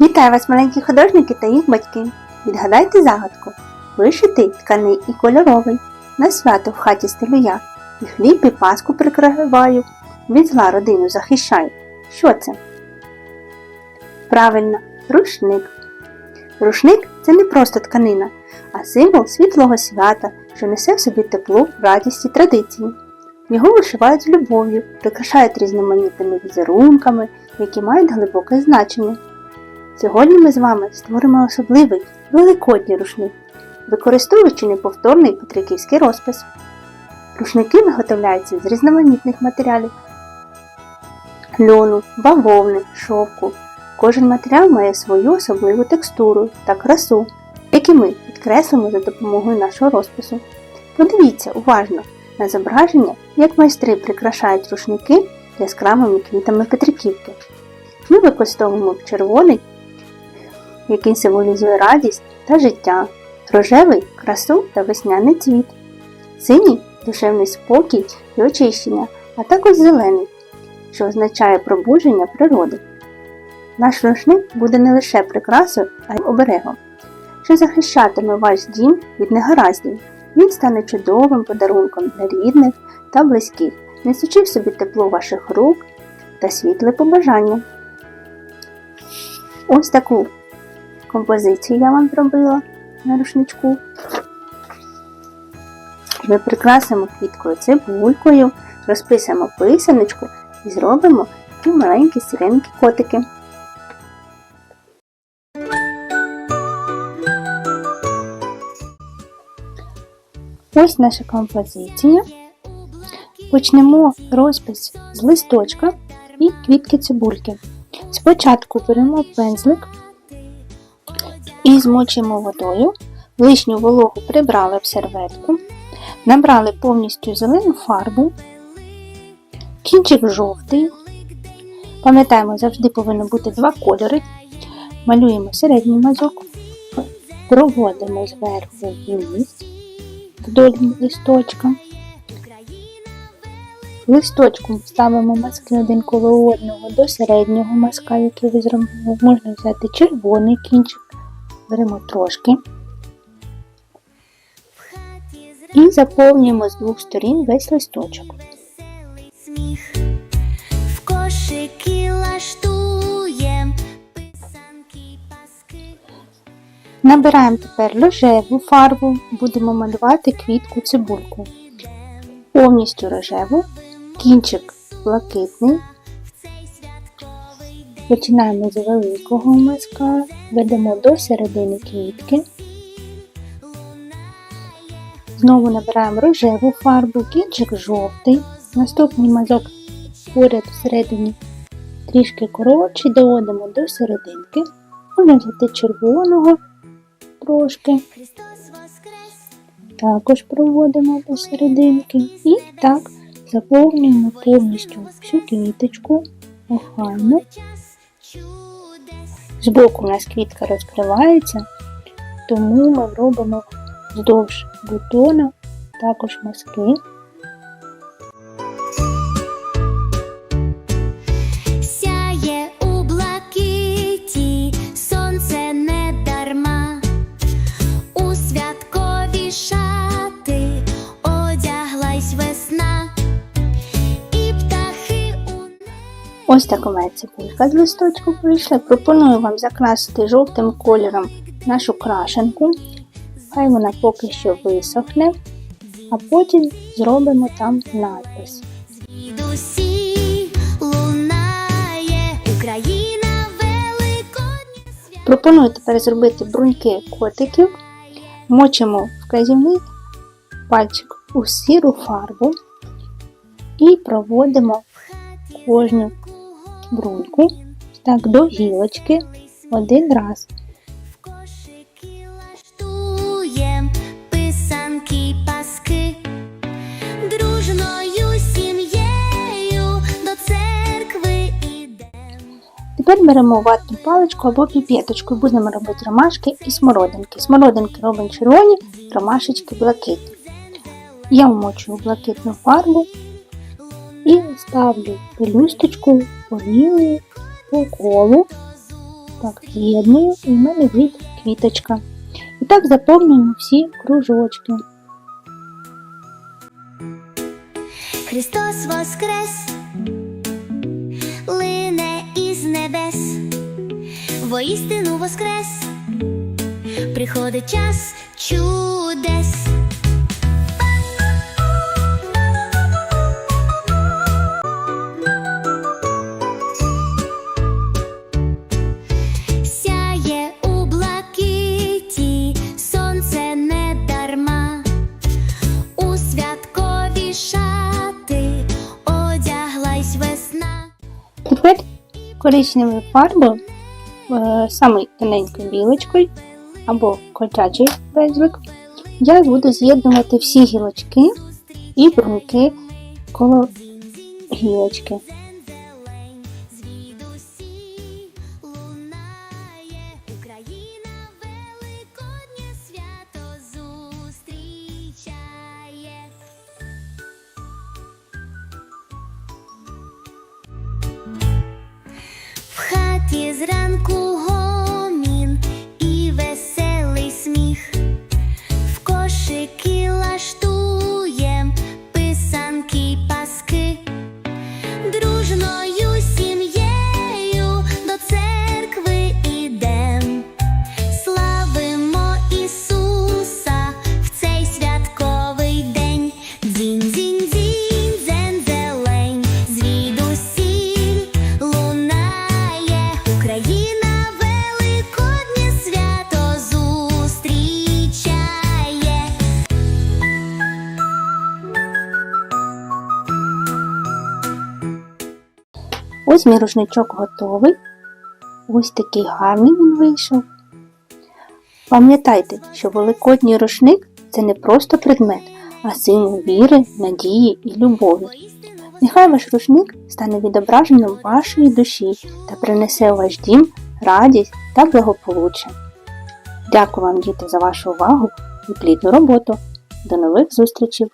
Вітаю вас, маленькі художники та їх батьки. Відгадайте загадку. Вишитий, тканий і кольоровий. На свято в хаті стелю я. І хліб і паску прикриваю. Від зла родину захищаю. Що це? Правильно, рушник. Рушник це не просто тканина, а символ світлого свята, що несе в собі тепло, радість і традиції. Його вишивають з любов'ю, прикрашають різноманітними візерунками, які мають глибоке значення. Сьогодні ми з вами створимо особливий великодній рушник, використовуючи неповторний петриківський розпис. Рушники виготовляються з різноманітних матеріалів льону, бавовни, шовку. Кожен матеріал має свою особливу текстуру та красу, які ми підкреслимо за допомогою нашого розпису. Подивіться уважно на зображення, як майстри прикрашають рушники яскравими квітами петриківки. Ми використовуємо червоний, який символізує радість та життя, рожевий красу та весняний цвіт, синій душевний спокій і очищення, а також зелений, що означає пробудження природи. Наш рушник буде не лише прикрасою, а й оберегом, що захищатиме ваш дім від негараздів. Він стане чудовим подарунком для рідних та близьких, несучи в собі тепло ваших рук та світле побажання. Ось таку композицію я вам зробила на рушничку. Ми прикрасимо квіткою цибулькою, розписаємо писаночку і зробимо такі маленькі сиренькі котики. Ось наша композиція. Почнемо розпис з листочка і квітки цибульки. Спочатку беремо пензлик і змочимо водою. Лишню вологу прибрали в серветку, набрали повністю зелену фарбу, кінчик жовтий. Пам'ятаємо, завжди повинно бути два кольори. Малюємо середній мазок, проводимо зверху вниз вдоль листочка. Листочком ставимо маски один коло одного до середнього маска, який ви зробили. Можна взяти червоний кінчик, беремо трошки. І заповнюємо з двох сторін весь листочок. Набираємо тепер рожеву фарбу, будемо малювати квітку цибульку. Повністю рожеву, кінчик блакитний. Починаємо з великого мазка, ведемо до середини квітки. Знову набираємо рожеву фарбу, кінчик жовтий. Наступний мазок поряд всередині трішки коротший, доводимо до серединки. Можна взяти червоного трошки. Також проводимо до серединки. І так заповнюємо повністю всю квіточку охайно. Збоку у нас квітка розкривається, тому ми робимо вздовж бутона також мазки. Ось така моя цибулька з листочку вийшла. Пропоную вам закрасити жовтим кольором нашу крашенку. Хай вона поки що висохне, а потім зробимо там надпис. Пропоную тепер зробити бруньки котиків. Мочимо вказівний пальчик у сіру фарбу і проводимо кожну бруньку так до гілочки один раз. Тепер беремо ватну паличку або піпеточку і будемо робити ромашки і смородинки. Смородинки робимо червоні, ромашечки блакитні. Я вмочую блакитну фарбу і ставлю пелюсточку полінію по колу Так, з'єдную і в мене вийде квіточка. І так заповнюємо всі кружочки. Христос воскрес, лине із небес, воістину воскрес, приходить час чудес. Коричневою фарбою, е, саме тоненькою білочкою або котячий безлик, я буду з'єднувати всі гілочки і бруньки коло гілочки. зранку Ось мій рушничок готовий. Ось такий гарний він вийшов. Пам'ятайте, що великодній рушник це не просто предмет, а символ віри, надії і любові. Нехай ваш рушник стане відображенням вашої душі та принесе у ваш дім радість та благополуччя. Дякую вам, діти, за вашу увагу і плідну роботу. До нових зустрічей!